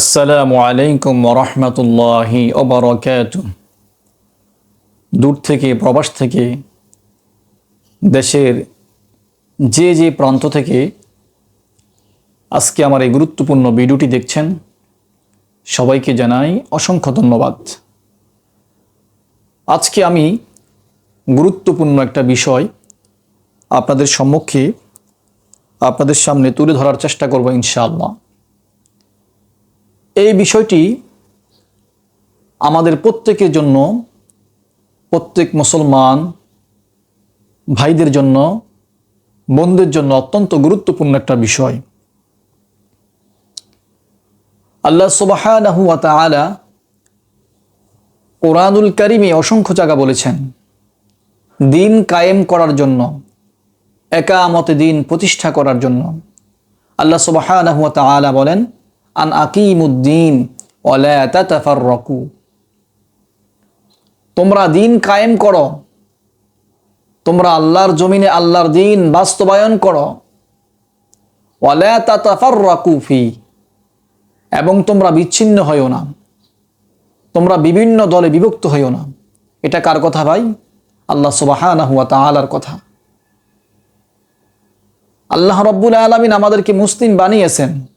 আসসালামু আলাইকুম রহমতুল্লাহি ওবরকাত দূর থেকে, প্রবাস থেকে, দেশের যে যে প্রান্ত থেকে আজকে আমার এই গুরুত্বপূর্ণ ভিডিওটি দেখছেন, সবাইকে জানাই অসংখ্য ধন্যবাদ। আজকে আমি গুরুত্বপূর্ণ একটা বিষয় আপনাদের সম্মুখে, আপনাদের সামনে তুলে ধরার চেষ্টা করব ইনশাআল্লাহ। এই বিষয়টি আমাদের প্রত্যেকের জন্য, প্রত্যেক মুসলমান ভাইদের জন্য বোনদের জন্য অত্যন্ত গুরুত্বপূর্ণ একটা বিষয়। আল্লাহ সুবাহানাহু ওয়া তাআলা কোরআনুল কারিমে অসংখ্য জায়গা বলেছেন, দিন কায়েম করার জন্য, একামতে দিন প্রতিষ্ঠা করার জন্য। আল্লাহ সুবাহানাহু ওয়া তাআলা বলেন আন আকিমুদ্দিন ওয়ালা তাতাফাররাকু। তোমরা দিন কায়েম করো। তোমরা আল্লাহর জমিনে আল্লাহর দিন বাস্তবায়ন করো। ওয়ালা তাতাফাররাকু ফি। এবং তোমরা বিচ্ছিন্ন হইও না। তোমরা বিভিন্ন দলে বিভক্ত হইও না। এটা কার কথা ভাই? আল্লাহ ওয়া তাআলার কথা। আল্লাহ রব্বুল আলামিন আমাদেরকে মুসলিম বানিয়েছেন।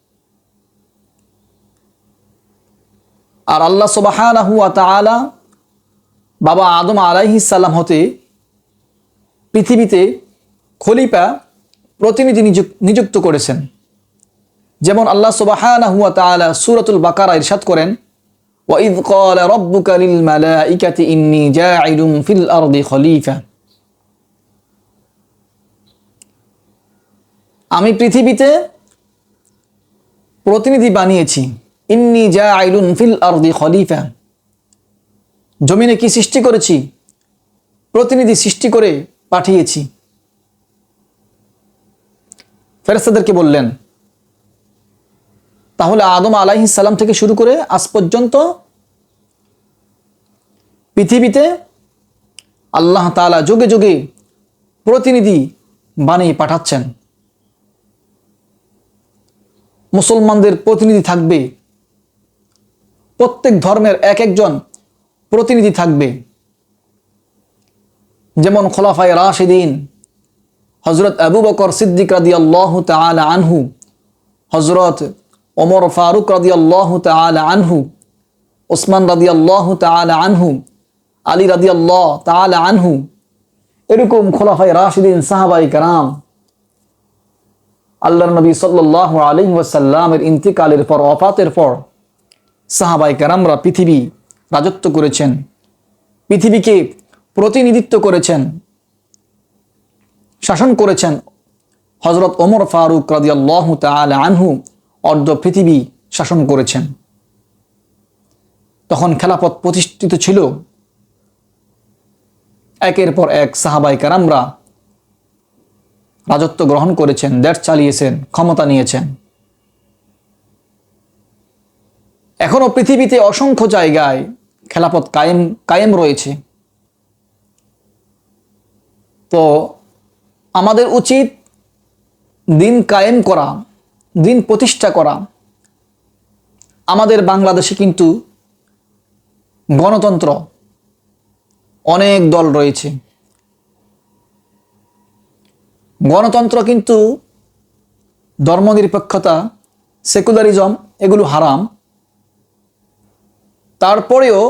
আর আল্লাহ সুবাহানাহু ওয়া তাআলা বাবা আদম আলাইহিস সালাম হতে পৃথিবীতে খলিফা প্রতিনিধি নিযুক- নিযুক্ত করেছেন যেমন আল্লাহ সুবাহানাহু ওয়া তাআলা সূরাতুল বাকারা ইরশাদ করেন وَإِذْ قَالَ رَبُّكَ لِلْمَلَائِكَةِ إِنِّي جَاعِلٌ فِي الْأَرْضِ خَلِيفَةً আমি পৃথিবীতে প্রতিনিধি বানিয়েছি ইন্নি যা আইলুন ফিল আরদি খলিফা জমিনে কি সৃষ্টি করেছি? প্রতিনিধি সৃষ্টি করে পাঠিয়েছি। ফেরেস্তাদেরকে বললেন, তাহলে আদম আলাইহিস সালাম থেকে শুরু করে আজ পর্যন্ত পৃথিবীতে আল্লাহ তাআলা যুগে যুগে প্রতিনিধি বানিয়ে পাঠাচ্ছেন। মুসলমানদের প্রতিনিধি থাকবে প্রত্যেক ধর্মের এক একজন প্রতিনিধি থাকবে। যেমন খোলাফায় রাশিদিন হজরত আবু বকর সিদ্দিক রাদি আল্লাহ তালা আনহু হজরত ওমর ফারুক রাদি আল্লাহ তালা আনহু, ওসমান রাদি আল্লাহ তালা আনহু, আলী রাদি আল্লাহ তালা আনহু, এরকম খোলাফায় রাশিদিন সাহাবাই কারাম। আল্লাহর নবী সাল্লাহ আলিম ওয়াসাল্লামের ইন্তিকালের পর অফাতের পর সাহাবাই কারামরা পৃথিবী রাজত্ব করেছেন, পৃথিবীকে প্রতিনিধিত্ব করেছেন, শাসন করেছেন। হজরত ওমর ফারুক রাদিয়াল্লাহ তাআলা আনহু অর্ধ পৃথিবী শাসন করেছেন। তখন খেলাপথ প্রতিষ্ঠিত ছিল। একের পর এক সাহাবাই কারামরা রাজত্ব গ্রহণ করেছেন, দেশ চালিয়েছেন, ক্ষমতা নিয়েছেন। এখনও পৃথিবীতে অসংখ্য জায়গায় খেলাপথ কায়েম কায়েম রয়েছে। তো আমাদের উচিত দিন কায়েম করা, দিন প্রতিষ্ঠা করা। আমাদের বাংলাদেশে কিন্তু গণতন্ত্র অনেক দল রয়েছে। গণতন্ত্র কিন্তু ধর্মনিরপেক্ষতা, সেকুলারিজম, এগুলো হারাম। তারপরেও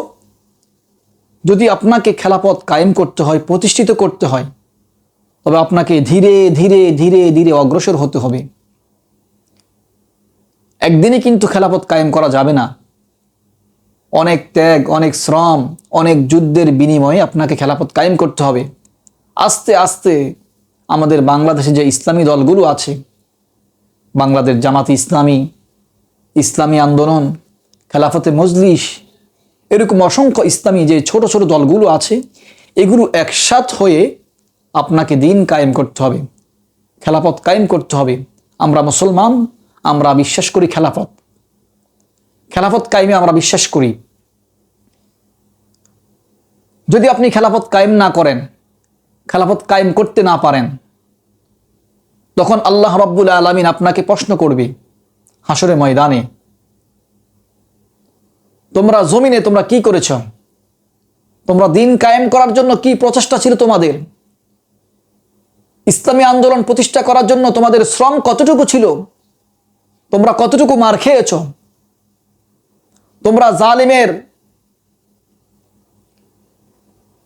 যদি আপনাকে খেলাপথ কায়েম করতে হয়, প্রতিষ্ঠিত করতে হয়, তবে আপনাকে ধীরে ধীরে ধীরে ধীরে অগ্রসর হতে হবে। একদিনে কিন্তু খেলাপথ কায়েম করা যাবে না। অনেক ত্যাগ, অনেক শ্রম, অনেক যুদ্ধের বিনিময়ে আপনাকে খেলাপথ কায়েম করতে হবে। আস্তে আস্তে আমাদের বাংলাদেশে যে ইসলামী দলগুলো আছে, বাংলাদেশ জামাতি ইসলামী ইসলামী আন্দোলন, খেলাফতে মজলিস এরকম অসংখ্য ইসলামী যে ছোট ছোট দলগুলো আছে, এগুলো একসাথ হয়ে আপনাকে দিন কায়েম করতে হবে, খেলাপথ কায়েম করতে হবে। আমরা মুসলমান, আমরা বিশ্বাস করি খেলাফত খেলাফত কায়েমে আমরা বিশ্বাস করি। যদি আপনি খেলাফত কায়েম না করেন খেলাফত কায়েম করতে না পারেন, তখন আল্লাহ রব্বুল আলমিন আপনাকে প্রশ্ন করবে হাসরে ময়দানে তোমরা জমিনে তোমরা কি করেছ? তোমরা দিন কায়েম করার জন্য কি প্রচেষ্টা ছিল তোমাদের? ইসলামী আন্দোলন প্রতিষ্ঠা করার জন্য তোমাদের শ্রম কতটুকু ছিল? তোমরা কতটুকু মার খেয়েছ? তোমরা জালিমের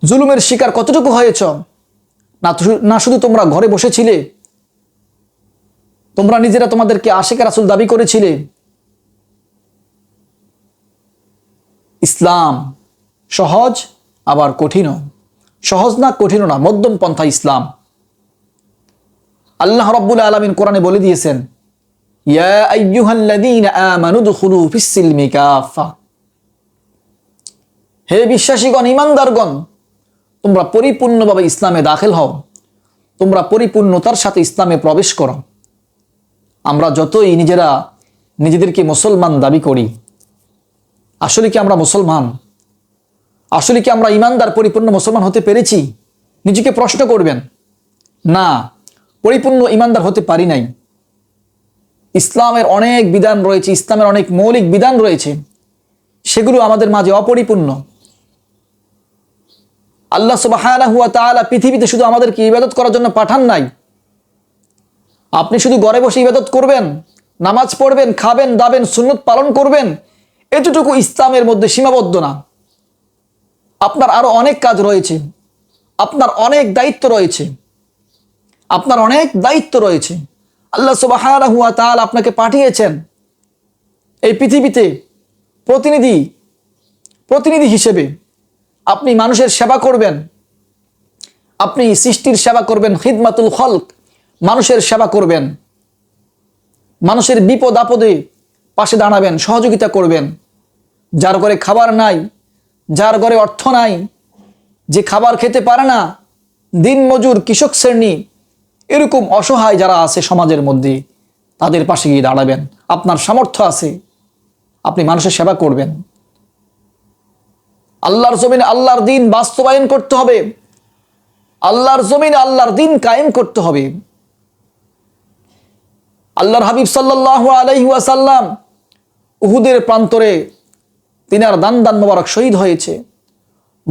জুলুমের শিকার কতটুকু হয়েছ? না শুধু তোমরা ঘরে বসেছিলে? তোমরা নিজেরা তোমাদেরকে আশেখ রাসুল দাবি করেছিলে? ইসলাম সহজ, আবার কঠিনও। সহজ না কঠিনও না, মধ্যম পন্থা ইসলাম। আল্লাহ রব্বুল আলমিন কোরআনে বলে দিয়েছেন হে বিশ্বাসীগণ, ইমানদারগণ, তোমরা পরিপূর্ণভাবে ইসলামে দাখিল হও। তোমরা পরিপূর্ণতার সাথে ইসলামে প্রবেশ করো। আমরা যতই নিজেরা নিজেদেরকে মুসলমান দাবি করি আসলে কি আমরা মুসলমান? আসলে কি আমরা ইমানদার, পরিপূর্ণ মুসলমান হতে পেরেছি? নিজেকে প্রশ্ন করবেন। না, পরিপূর্ণ ইমানদার হতে পারি নাই। ইসলামের অনেক বিধান রয়েছে, ইসলামের অনেক মৌলিক বিধান রয়েছে। সেগুলো আমাদের মাঝে অপরিপূর্ণ। আল্লাহ সুবহানাহু ওয়া তাআলা পৃথিবীতে শুধু আমাদেরকে ইবাদত করার জন্য পাঠান নাই। আপনি শুধু ঘরে বসে ইবাদত করবেন, নামাজ পড়বেন, খাবেন, দাবেন, সুন্নত পালন করবেন এতটুকু ইসলামের মধ্যে সীমাবদ্ধ না। আপনার আরও অনেক কাজ রয়েছে। আপনার অনেক দায়িত্ব রয়েছে। আপনার অনেক দায়িত্ব রয়েছে। আল্লাহ তাআলা আপনাকে পাঠিয়েছেন এই পৃথিবীতে প্রতিনিধি প্রতিনিধি হিসেবে। আপনি মানুষের সেবা করবেন। আপনি সৃষ্টির সেবা করবেন, খিদমাতুল খলক। মানুষের সেবা করবেন। মানুষের বিপদ আপদে পাশে দাঁড়াবেন, সহযোগিতা করবেন। যার ঘরে খাবার নাই, যার ঘরে অর্থ নাই, যে খাবার খেতে পারে না, দিন মজুর কৃষক শ্রেণি, এরকম অসহায় যারা আছে সমাজের মধ্যে, তাদের পাশে গিয়ে দাঁড়াবেন। আপনার সামর্থ্য আছে, আপনি মানুষের সেবা করবেন। আল্লাহর জমিনে আল্লাহর দিন বাস্তবায়ন করতে হবে। আল্লাহর জমিনে আল্লাহর দিন কায়েম করতে হবে। আল্লাহর হাবিব সাল্লাহ আলহি ওয়াসাল্লাম উহুদের প্রান্তরে তিনার দান দান মোবারক শহীদ হয়েছে।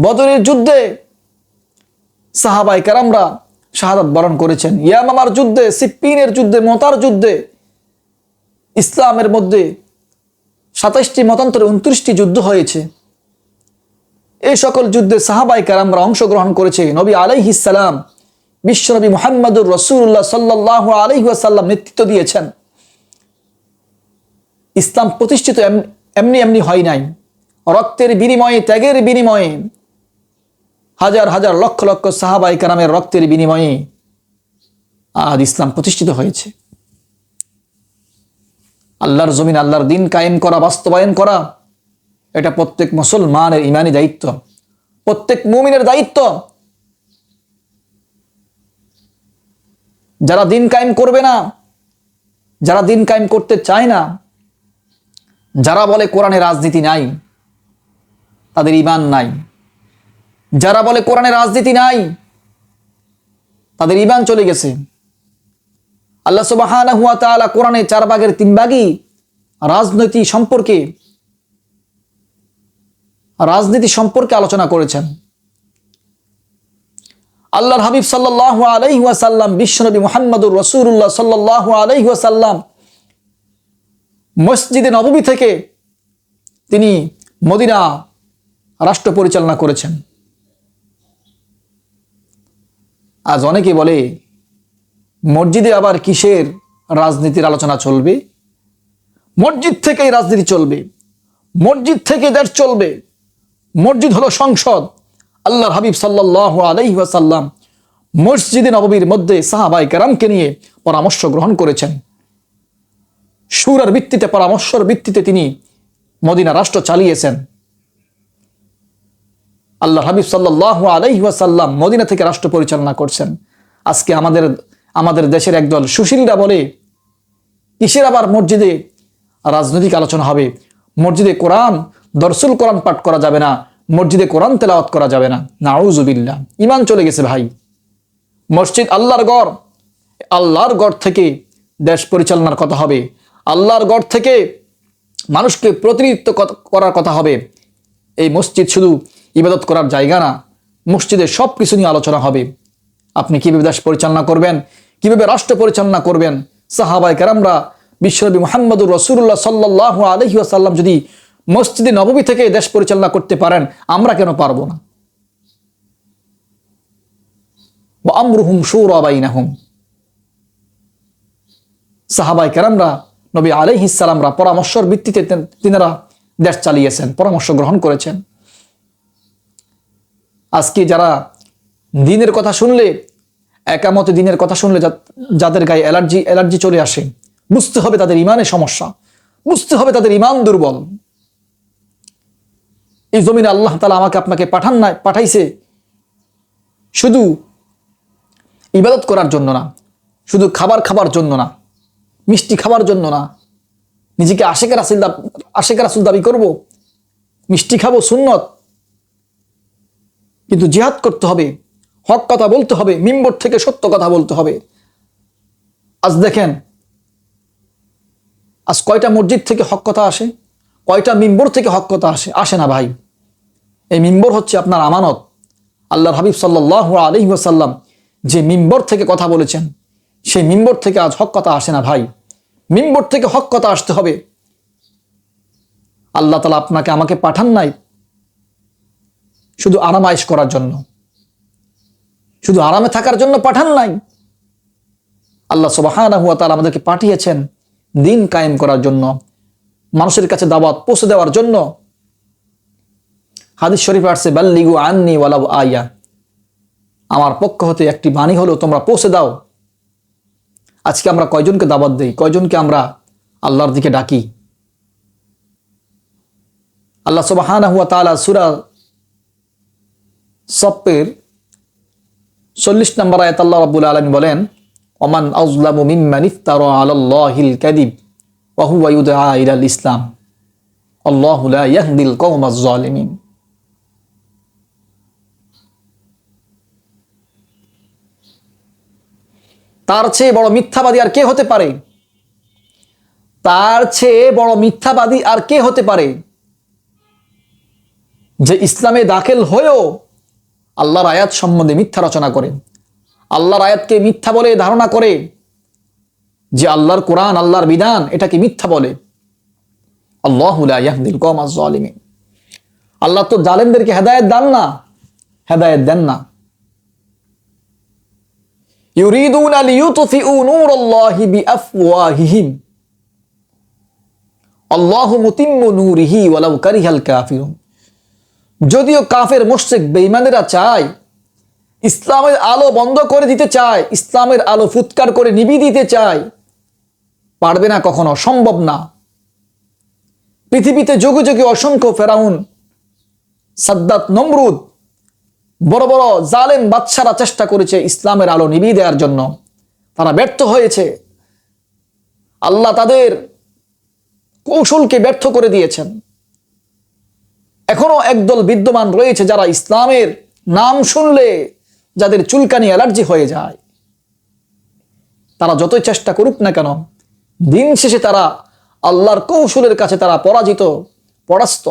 বদরের যুদ্ধে সাহাবাই কারামরা শাহাদাত বরণ করেছেন। ইয়ামামার যুদ্ধে, সিপ্পিনের যুদ্ধে, মতার যুদ্ধে, ইসলামের মধ্যে সাতাইশটি মতান্তরে উনত্রিশটি যুদ্ধ হয়েছে। এই সকল যুদ্ধে সাহাবাই কারামরা অংশগ্রহণ করেছে। নবী আলাইহিসাল্লাম বিশ্বনবী মোহাম্মদুর রসুল্লাহ সাল্লাহ আলহিহাসাল্লাম নেতৃত্ব দিয়েছেন। ইসলাম প্রতিষ্ঠিত এম- এমনি এমনি হয় নাই। রক্তের বিনিময়ে, ত্যাগের বিনিময়ে, হাজার হাজার লক্ষ লক্ষ সাহাবাই কারামের রক্তের বিনিময়ে আজ ইসলাম প্রতিষ্ঠিত হয়েছে। আল্লাহর জমিন, আল্লাহর দিন কায়েম করা, বাস্তবায়ন করা, এটা প্রত্যেক মুসলমানের ইমানি দায়িত্ব, প্রত্যেক মুমিনের দায়িত্ব। যারা দিন কায়েম করবে না, যারা দিন কায়েম করতে চায় না, যারা বলে কোরআনে রাজনীতি নাই তাদের ইমান নাই। যারা বলে কোরআনে রাজনীতি নাই, তাদের ইমান চলে গেছে। আল্লাহ তাআলা কোরআনে চার ভাগের তিন ভাগই রাজনীতি সম্পর্কে রাজনীতি সম্পর্কে আলোচনা করেছেন। আল্লাহর হাবিব সাল্লাহ আলাইহাসাল্লাম বিশ্বনবী মোহাম্মদুর রসুল্লাহ সাল্লাহ আলাইহাসাল্লাম মসজিদে নববী থেকে তিনি মদিনা রাষ্ট্র পরিচালনা করেছেন। আজ অনেকে বলে, মসজিদে আবার কিসের রাজনীতির আলোচনা চলবে? মসজিদ থেকেই রাজনীতি চলবে। মসজিদ থেকে দেশ চলবে। মসজিদ হলো সংসদ। আল্লাহর হাবিব সাল্লাহ আলাইহি ওয়াসাল্লাম মসজিদে নববীর মধ্যে সাহাবাই কেরামকে নিয়ে পরামর্শ গ্রহণ করেছেন। সুরের ভিত্তিতে, পরামর্শর ভিত্তিতে তিনি মদিনা রাষ্ট্র চালিয়েছেন। আল্লাহ হাবিব সাল্লাহ আলাইহি ওয়াসাল্লাম মদিনা থেকে রাষ্ট্র পরিচালনা করছেন। আজকে আমাদের আমাদের দেশের একদল সুশীলরা বলে, কিসের আবার মসজিদে রাজনৈতিক আলোচনা হবে? মসজিদে কোরআন, দরসুল কোরআন পাঠ করা যাবে না, মসজিদে কোরআন তেলাওয়াত করা যাবে না। নাউজুবিল্লাহ, ইমান চলে গেছে ভাই। মসজিদ আল্লাহর গড় আল্লাহর গড় থেকে দেশ পরিচালনার কথা হবে। আল্লাহর গড় থেকে মানুষকে প্রতিনিধিত্ব করার কথা হবে। এই মসজিদ শুধু ইবাদত করার জায়গা না। মসজিদে সব কিছু নিয়ে আলোচনা হবে। আপনি কীভাবে দেশ পরিচালনা করবেন? কীভাবে রাষ্ট্র পরিচালনা করবেন? সাহাবাই কেরামরা বিশ্বনবী মোহাম্মদুর রসুল্লাহ সাল্লাহ আলহি আসাল্লাম যদি মসজিদে নবমী থেকে দেশ পরিচালনা করতে পারেন, আমরা কেন পারব না? বা আমরুহুম সৌরাবাইনাহুম সাহাবাই কেরামরা নবী আলহিসাল্লামরা পরামর্শর ভিত্তিতে তিনারা দেশ চালিয়েছেন, পরামর্শ গ্রহণ করেছেন। আজকে যারা দিনের কথা শুনলে, একামত দিনের কথা শুনলে যাদের গায়ে অ্যালার্জি অ্যালার্জি চলে আসে, বুঝতে হবে তাদের ইমানের সমস্যা, বুঝতে হবে তাদের ইমান দুর্বল। এই জমিনে আল্লাহ তালা আমাকে আপনাকে পাঠান না পাঠাইছে শুধু ইবাদত করার জন্য না, শুধু খাবার খাবার জন্য না, মিষ্টি খাবার জন্য না। নিজেকে আশেকের আসিল আশেকের আসল দাবি করব, মিষ্টি খাব সুন্নত কিন্তু জিহাদ করতে হবে, হক কথা বলতে হবে, মিম্বর থেকে সত্য কথা বলতে হবে। আজ দেখেন, আজ কয়টা মসজিদ থেকে হক কথা আসে, কয়টা মিম্বর থেকে হক কথা আসে আসে না ভাই। এই মিম্বর হচ্ছে আপনার আমানত। আল্লাহর হাবিব সাল্লাহ আলহি ওয়াসাল্লাম যে মিম্বর থেকে কথা বলেছেন, সেই মিম্বর থেকে আজ হক কথা আসে না ভাই। মিম্বর থেকে হক কথা আসতে হবে। আল্লাহ তালা আপনাকে আমাকে পাঠান নাই শুধু আরামাইশ করার জন্য। শুধু আরামে থাকার জন্য পাঠান নাই। আল্লাহ সুবাহানা হুয়া তারা আমাদেরকে পাঠিয়েছেন দিন কায়েম করার জন্য, মানুষের কাছে দাওয়াত পৌঁছে দেওয়ার জন্য। হাদিস শরীফ আসছে, বাল্লিগু আননি ওয়ালাউ আয়া। আমার পক্ষ হতে একটি বাণী হলো, তোমরা পৌঁছে দাও। আজকে আমরা কয়জনকে দাবাত দিই? কয়জনকে আমরা আল্লাহর দিকে ডাকি? আল্লাহ সুবাহানা হুয়া তালা সুরা সপ্পের চল্লিশ নম্বর আয়াত আল্লাহ রাব্বুল আলমী বলেন, ওমান আজলামু মিম্মান ইফতারা আলাল্লাহিল কাদিব ওয়া হুয়া ইউদআ ইলাল ইসলাম। আল্লাহু লা ইয়াহদিল কওমাজ জালিমিন তার চেয়ে বড় মিথ্যাবাদী আর কে হতে পারে? তার চেয়ে বড় মিথ্যাবাদী আর কে হতে পারে? যে ইসলামে দাখিল হয়েও আল্লাহর আয়াত সম্বন্ধে মিথ্যা রচনা করে। আল্লাহর আয়াতকে মিথ্যা বলে ধারণা করে যে আল্লাহর কোরআন, আল্লাহর বিধান এটাকে মিথ্যা বলে। আল্লাহ কম আলিমিন আল্লাহ তো জালেমদেরকে হেদায়ত দেন না, হেদায়ত দেন না। আল্লাহু মুতিম্মু নূরিহি ওয়ালাউ কারিহাল কাফিরুন। যদিও কাফের মোশেক বেঈমানেরা চায়, ইসলামের আলো বন্ধ করে দিতে চায়, ইসলামের আলো ফুৎকার করে নিবি দিতে চায়, পারবে না কখনো, সম্ভব না। পৃথিবীতে যুগে যুগে অসংখ্য ফেরাউন, সাদ্দাত, নমরুদ, বড় বড় জালেম বাদশারা চেষ্টা করেছে ইসলামের আলো নিবিয়ে দেওয়ার জন্য। তারা ব্যর্থ হয়েছে। আল্লাহ তাদের কৌশলকে ব্যর্থ করে দিয়েছেন। এখনো একদল বিদ্যমান রয়েছে যারা ইসলামের নাম শুনলে যাদের চুলকানি অ্যালার্জি হয়ে যায় তারা যতই চেষ্টা করুক না কেন দিন শেষে তারা আল্লাহর কৌশলের কাছে তারা পরাজিত পরাস্ত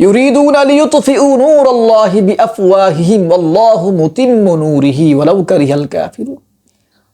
يريدون ليطفئوا نور الله بأفواههم والله متم نوره ولو كره الكافرون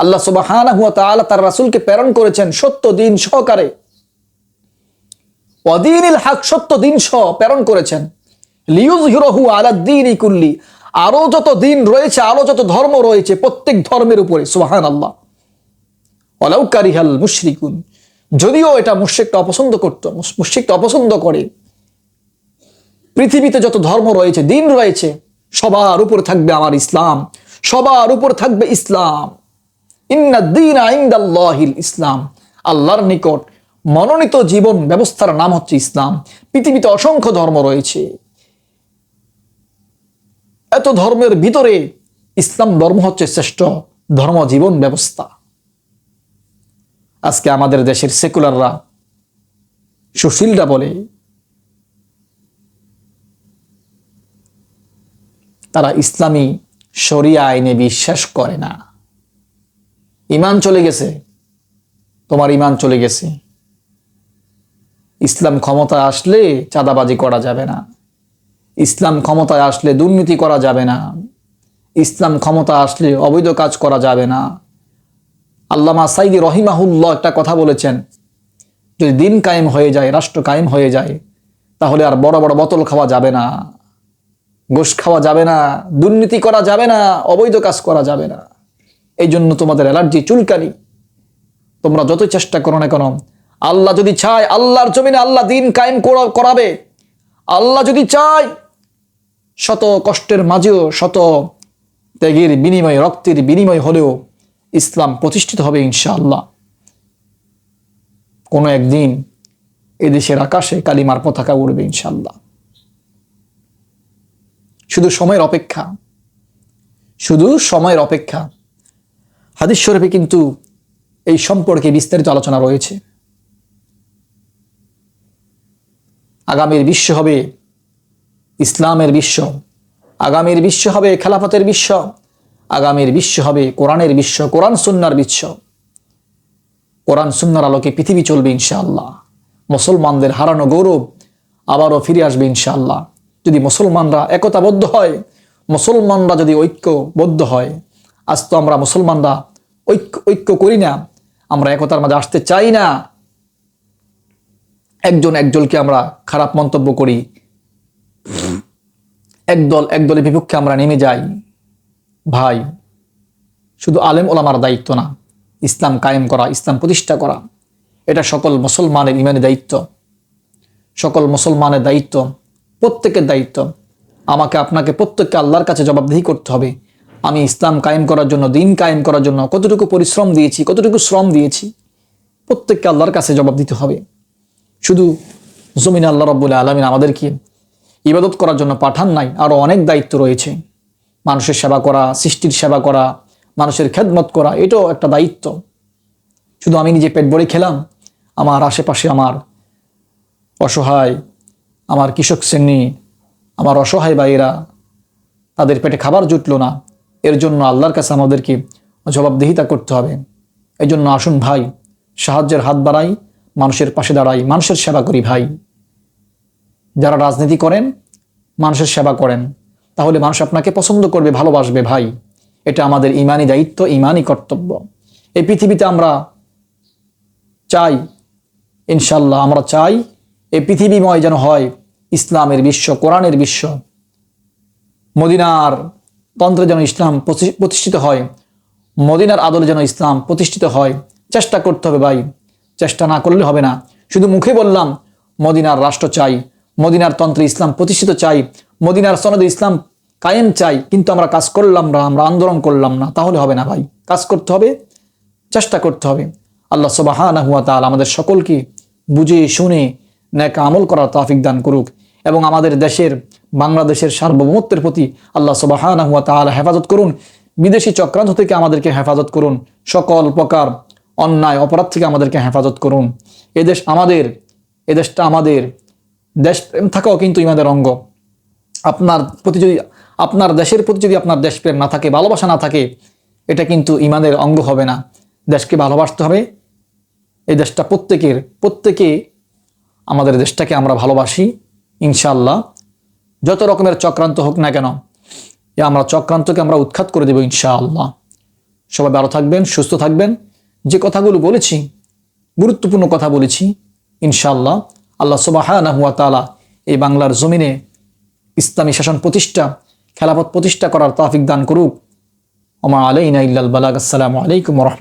আল্লাহ তাআলা তার রাসূলকে প্রেরণ করেছেন সত্য দিন সহকারে। অদিনিল হক সত্য দিন সহ প্রেরণ করেছেন। লিউজহিরহু আলা দ্বীনি কুল্লি। আরও যত দিন রয়েছে, আরও যত ধর্ম রয়েছে, প্রত্যেক ধর্মের উপরে ওয়ালাউ কারিহাল মুশরিকুন। যদিও এটা মুশরিকটা অপছন্দ করত মুশরিকটা অপছন্দ করে। পৃথিবীতে যত ধর্ম রয়েছে, দিন রয়েছে, সবার উপর থাকবে আমার ইসলাম, সবার উপর থাকবে ইসলাম। ইসলাম। আল্লাহর নিকট মনোনীত জীবন ব্যবস্থার নাম হচ্ছে ইসলাম। পৃথিবীতে অসংখ্য ধর্ম রয়েছে। এত ধর্মের ভিতরে ইসলাম ধর্ম হচ্ছে শ্রেষ্ঠ ধর্ম জীবন ব্যবস্থা। আজকে আমাদের দেশের সেকুলাররা সুশীলরা বলে, তারা ইসলামী শরিয়া আইনে বিশ্বাস করে না। ইমান চলে গেছে। তোমার ইমান চলে গেছে। ইসলাম ক্ষমতায় আসলে চাঁদাবাজি করা যাবে না। ইসলাম ক্ষমতায় আসলে দুর্নীতি করা যাবে না। ইসলাম ক্ষমতা আসলে অবৈধ কাজ করা যাবে না। আল্লামা সাইদি রহিমাহুল্লাহ একটা কথা বলেছেন, যদি দিন কায়েম হয়ে যায়, রাষ্ট্র কায়েম হয়ে যায়, তাহলে আর বড় বড় বোতল খাওয়া যাবে না। গোশ খাওয়া যাবে না। দুর্নীতি করা যাবে না। অবৈধ কাজ করা যাবে না। এই জন্য তোমাদের অ্যালার্জি চুলকানি। তোমরা যত চেষ্টা করো না কেন, আল্লাহ যদি চায়, আল্লাহর জমিনে আল্লাহ দিন কায়েম করাবে। আল্লাহ যদি চায়, শত কষ্টের মাঝেও শত ত্যাগের বিনিময়, রক্তের বিনিময় হলেও ইসলাম প্রতিষ্ঠিত হবে ইনশাআল্লাহ। কোনো একদিন এদেশের আকাশে কালিমার পতাকা উড়বে ইনশাল্লাহ শুধু সময়ের অপেক্ষা, শুধু সময়ের অপেক্ষা হাদিস শরীফে কিন্তু এই সম্পর্কে বিস্তারিত আলোচনা রয়েছে। আগামীর বিশ্ব হবে ইসলামের বিশ্ব, আগামীর বিশ্ব হবে খেলাফতের বিশ্ব, আগামীর বিশ্ব হবে কোরআনের বিশ্ব, কোরআন সুন্নার বিশ্ব। কোরআন সুন্নার আলোকে পৃথিবী চলবে ইনশাআল্লাহ। মুসলমানদের হারানো গৌরব আবারও ফিরে আসবে ইনশাআল্লাহ। যদি মুসলমানরা একতাবদ্ধ হয়, মুসলমানরা যদি ঐক্যবদ্ধ হয়, আজ তো আমরা মুসলমানরা ঐক্য ঐক্য করি না। আমরা একতার মাঝে আসতে চাই না। একজন একজনকে আমরা খারাপ মন্তব্য করি। একদল, একদলের বিপক্ষে আমরা নেমে যাই। ভাই, শুধু আলেম ওলামার দায়িত্ব না, ইসলাম কায়েম করা, ইসলাম প্রতিষ্ঠা করা, এটা সকল মুসলমানের ইমানের দায়িত্ব। সকল মুসলমানের দায়িত্ব, প্রত্যেকের দায়িত্ব। আমাকে, আপনাকে প্রত্যেককে আল্লাহর কাছে জবাবদিহি করতে হবে। আমি ইসলাম কায়েম করার জন্য, দিন কায়েম করার জন্য কতটুকু পরিশ্রম দিয়েছি, কতটুকু শ্রম দিয়েছি, প্রত্যেককে আল্লাহর কাছে জবাব দিতে হবে। শুধু জমিন আল্লাহ রব্বুল আলমিন আমাদেরকে ইবাদত করার জন্য পাঠান নাই আরও অনেক দায়িত্ব রয়েছে। মানুষের সেবা করা, সৃষ্টির সেবা করা, মানুষের খেদমত করা, এটাও একটা দায়িত্ব। শুধু আমি নিজে পেট ভরে খেলাম, আমার আশেপাশে আমার অসহায়, আমার কৃষক শ্রেণি, আমার অসহায় ভাইয়েরা, তাদের পেটে খাবার জুটলো না। এর জন্য আল্লাহর কাছে আমাদেরকে জবাবদিহিতা করতে হবে। এই জন্য আসুন ভাই, সাহায্যের হাত বাড়াই, মানুষের পাশে দাঁড়াই, মানুষের সেবা করি ভাই। যারা রাজনীতি করেন, মানুষের সেবা করেন। তাহলে মানুষ আপনাকে পছন্দ করবে, ভালোবাসবে ভাই। এটা আমাদের ইমানি দায়িত্ব, ইমানি কর্তব্য। এই পৃথিবীতে আমরা চাই ইনশাল্লাহ আমরা চাই, এই পৃথিবীময় যেন হয় ইসলামের বিশ্ব, কোরআনের বিশ্ব, মদিনার তন্ত্রে যেন ইসলাম প্রতি- প্রতিষ্ঠিত হয়, মদিনার আদলে যেন ইসলাম প্রতিষ্ঠিত হয়, চেষ্টা করতে হবে ভাই। চেষ্টা না করলে হবে না। শুধু মুখে বললাম, মদিনার রাষ্ট্র চাই, মদিনার তন্ত্রে ইসলাম প্রতিষ্ঠিত চাই, মদিনার সনদে ইসলাম কায়েম চাই, কিন্তু আমরা কাজ করলাম না, আমরা আন্দোলন করলাম না, তাহলে হবে না ভাই। কাজ করতে হবে, চেষ্টা করতে হবে। আল্লাহ তাল আমাদের সকলকে বুঝে শুনে ন্যাক আমল করার তাফিক দান করুক। এবং আমাদের দেশের, বাংলাদেশের সার্বভৌমত্বের প্রতি আল্লাহ সবাহানা হুয়া তাল হেফাজত করুন। বিদেশি চক্রান্ত থেকে আমাদেরকে হেফাজত করুন। সকল প্রকার অন্যায়, অপরাধ থেকে আমাদেরকে হেফাজত করুন। এদেশ আমাদের এদেশটা আমাদের। দেশপ্রেম থাকাও কিন্তু ইমাদের অঙ্গ। আপনার প্রতি যদি, আপনার দেশের প্রতি যদি আপনার দেশপ্রেম না থাকে, ভালোবাসা না থাকে, এটা কিন্তু ইমানের অঙ্গ হবে না। দেশকে ভালোবাসতে হবে। এই দেশটা প্রত্যেকের, প্রত্যেকে আমাদের দেশটাকে আমরা ভালোবাসি। ইনশাল্লাহ যত রকমের চক্রান্ত হোক না কেন, এ আমরা চক্রান্তকে আমরা উৎখাত করে দেব ইনশাআল্লাহ। সবাই ভালো থাকবেন, সুস্থ থাকবেন। যে কথাগুলো বলেছি, গুরুত্বপূর্ণ কথা বলেছি, ইনশাআল্লাহ, আল্লাহ সুবাহ তালা এই বাংলার জমিনে ইসলামী শাসন প্রতিষ্ঠা, খেলাফত প্রতিষ্ঠা করার তাফিক দান করুক। ওমা আলাইনা ইল্লাল বালাগ, আসসালামু আলাইকুম রহমান